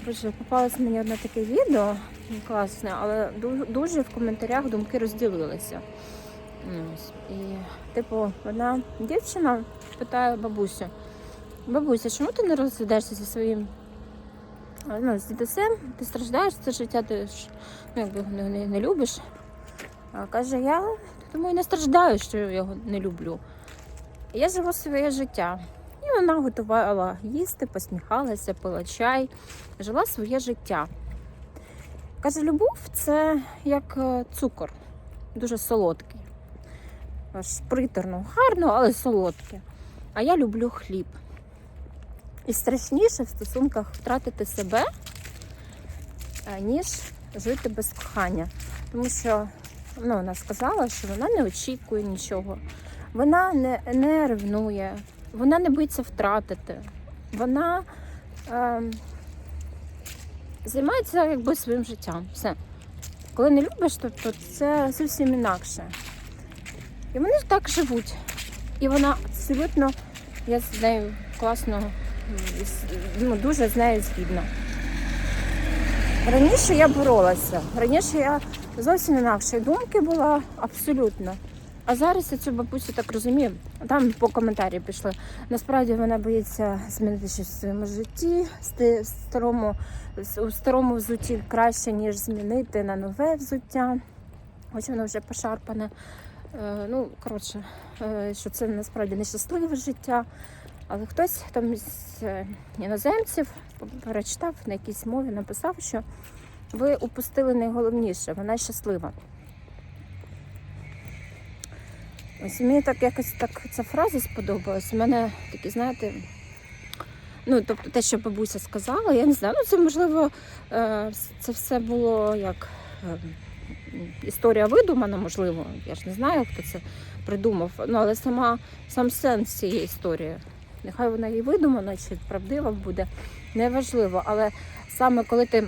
Коротше, попалось мені одне таке відео класне, але дуже в коментарях думки розділилися. І, типу, одна дівчина питає бабусю: бабуся, чому ти не розглядаєшся зі своїм ну, з дідусем? Ти страждаєш це життя, ти ж ну, якби не, не, не любиш. А каже, я тому і не страждаю, що я його не люблю. Я живу своє життя. Вона готувала їсти, посміхалася, пила чай, жила своє життя. Каже, любов це як е, цукор, дуже солодкий. Аж приторно, гарно, але солодке. А я люблю хліб. І страшніше в стосунках втратити себе, е, ніж жити без кохання. Тому що ну, вона сказала, що вона не очікує нічого, вона не, не ревнує, вона не боїться втратити. Вона е, займається якби своїм життям. Все. Коли не любиш, то, то це зовсім інакше. І вони так живуть. І вона абсолютно, я з нею класно, ну, дуже з нею згідна. Раніше я боролася, раніше я зовсім інакше думки була абсолютно. А зараз я цю бабусю так розумію. Там по коментарі пішли. Насправді вона боїться змінити щось в своєму житті. Старому, у старому взутті краще, ніж змінити на нове взуття. Хоч воно вже пошарпане. Е, ну, коротше, е, що це насправді нещасливе життя. Але хтось там з е, іноземців перечитав на якійсь мові, написав, що ви упустили найголовніше, вона щаслива. Ось мені так якось так ця фраза сподобалась. У мене такі, знаєте, ну, тобто те, що бабуся сказала, я не знаю, ну це можливо, е, це все було як е, історія видумана, можливо. Я ж не знаю, хто це придумав. Ну, але сама сам сенс цієї історії. Нехай вона і видумана, чи правдива буде, неважливо. Але саме коли ти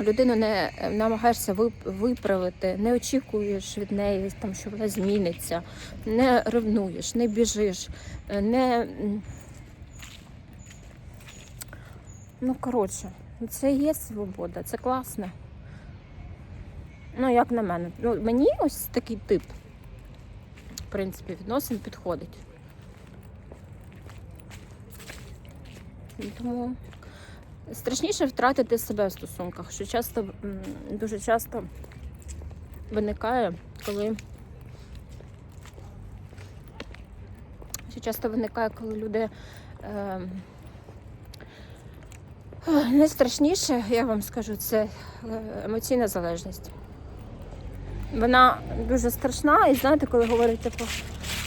людину не намагаєшся виправити, не очікуєш від неї, там, що вона зміниться, не ревнуєш, не біжиш, не. Ну, коротше, це є свобода, це класно. Ну, як на мене. Ну, мені ось такий тип, в принципі, відносин підходить. Тому страшніше втратити себе в стосунках, що часто дуже часто виникає, коли що часто виникає, коли люди е, найстрашніше, я вам скажу, це е, емоційна залежність. Вона дуже страшна, і знаєте, коли говорять, типу,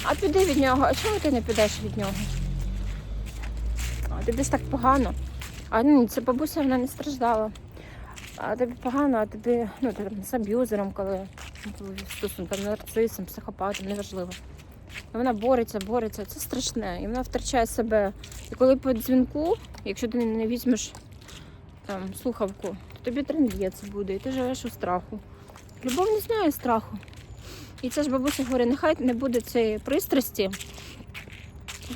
а піди від нього, а чому ти не підеш від нього? А тобі ж так погано. А ну, це бабуся вона не страждала. А тобі погано, а тобі ну, там з аб'юзером, коли стосунком, нарцисом, психопатом, неважливо. І Вона бореться, бореться, це страшне. І вона втрачає себе. І коли по дзвінку, якщо ти не візьмеш там, слухавку, то тобі трендець буде, і ти живеш у страху. Любов не знає страху. І це ж бабуся говорить, нехай не буде цієї пристрасті.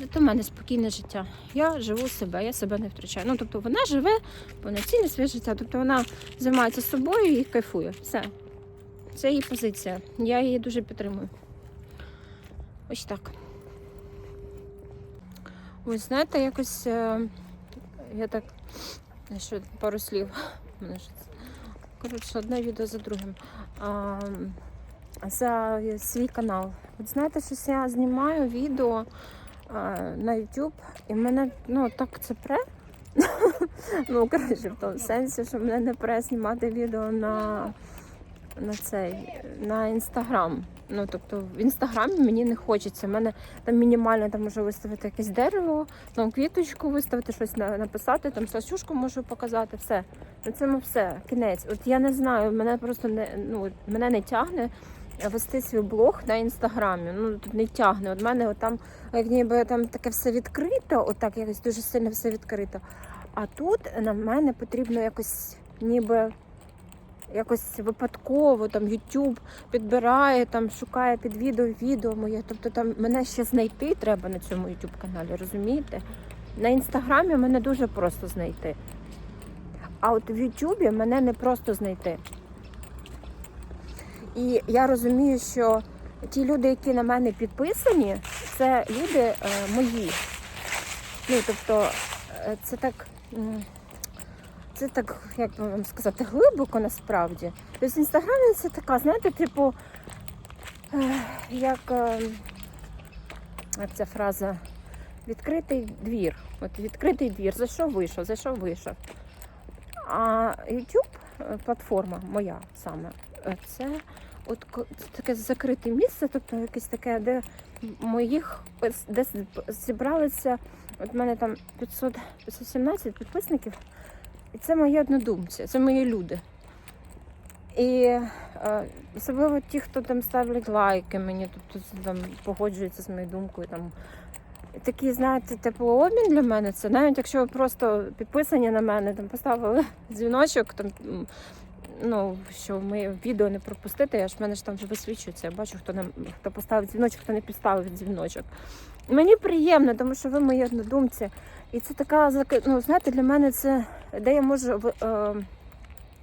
Зато в мене спокійне життя. Я живу себе, я себе не втрачаю. Ну, тобто вона живе повноцінне своє життя. Тобто вона займається собою і кайфує. Все. Це її позиція. Я її дуже підтримую. Ось так. Ось знаєте, якось е, я так ще пару слів. Коротше, одне відео за другим. А, за свій канал. От знаєте, щось я знімаю відео на YouTube, і мене ну так це пре. ну, коротше, в тому сенсі, що мене не пре знімати відео на, на цей на інстаграм. Ну, тобто в інстаграмі мені не хочеться. Мене там мінімально там можу виставити якесь дерево, там квіточку виставити, щось на- написати, там сосюшку можу показати, все. На цьому все, кінець. От я не знаю, мене просто не ну мене не тягне вести свій блог на інстаграмі. Ну тут не тягне. От мене от там, як ніби там таке все відкрито, отак якось дуже сильно все відкрито. А тут на мене потрібно якось ніби. Якось випадково там YouTube підбирає, там шукає під відео відео моє. Тобто там мене ще знайти треба на цьому YouTube каналі, розумієте? На інстаграмі мене дуже просто знайти. А от в Ютубі мене не просто знайти. І я розумію, що ті люди, які на мене підписані, це люди е, мої. Ну, тобто, е, це так. Це так, як би вам сказати, глибоко насправді. Тобто в інстаграмі це така, знаєте, типу, е, як, е, як ця фраза, відкритий двір. От відкритий двір, зайшов, вийшов, зайшов, вийшов. А YouTube платформа моя саме, це от таке закрите місце, тобто якесь таке, де моїх де зібралися. От мене там 500, 517 підписників, і це мої однодумці, це мої люди. І е, особливо ті, хто там ставлять лайки мені, тобто там погоджуються з моєю думкою. Там. Такий, знаєте, теплообмін для мене це навіть якщо ви просто підписані на мене, там поставили дзвіночок, там, ну, що ми відео не пропустити, аж в мене ж там вже висвічується. Я бачу, хто, нам, хто поставив дзвіночок, хто не підставив дзвіночок. Мені приємно, тому що ви мої однодумці. І це така, ну, знаєте, для мене це де я можу е,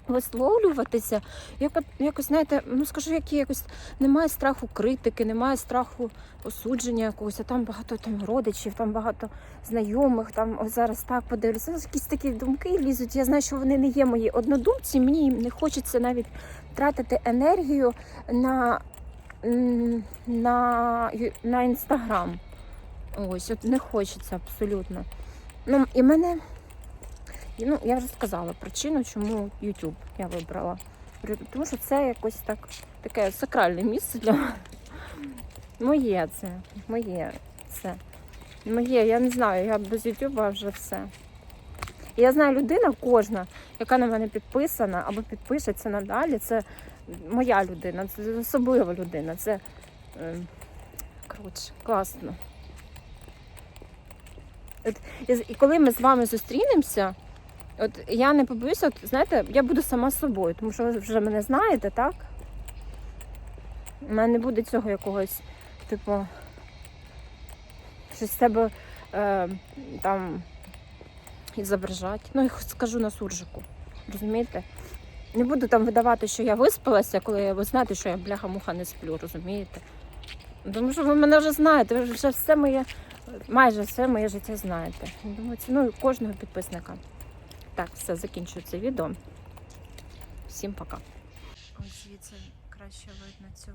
висловлюватися. Як, якось, знаєте, ну скажу, які якось немає страху критики, немає страху осудження якогось, а там багато там родичів, там багато знайомих, там ось зараз так подивлюся. Ну, Якісь такі думки лізуть. Я знаю, що вони не є мої однодумці. Мені не хочеться навіть тратити енергію на, на, на інстаграм. Ось, от не хочеться абсолютно. Ну, і мене, ну, я вже сказала причину, чому YouTube я вибрала. Тому що це якось так, таке сакральне місце для мене. Моє це, моє це. Моє, я не знаю, я без YouTube вже все. І я знаю, людина кожна, яка на мене підписана або підпишеться надалі, це моя людина, це особлива людина. Це е, коротше, класно. І коли ми з вами зустрінемося, от я не побоюся, от, знаєте, я буду сама собою, тому що ви вже мене знаєте, так? У мене не буде цього якогось, типу, щось себе е, там зображати. Ну, я скажу на суржику. Розумієте? Не буду там видавати, що я виспалася, коли ви знаєте, що я бляха-муха не сплю, розумієте? Тому що ви мене вже знаєте, ви вже все моє, майже все моє життя знаєте. Думаю, ціную кожного підписника. Так, все, закінчую це відео. Всім пока. Ось звідси краще видно цю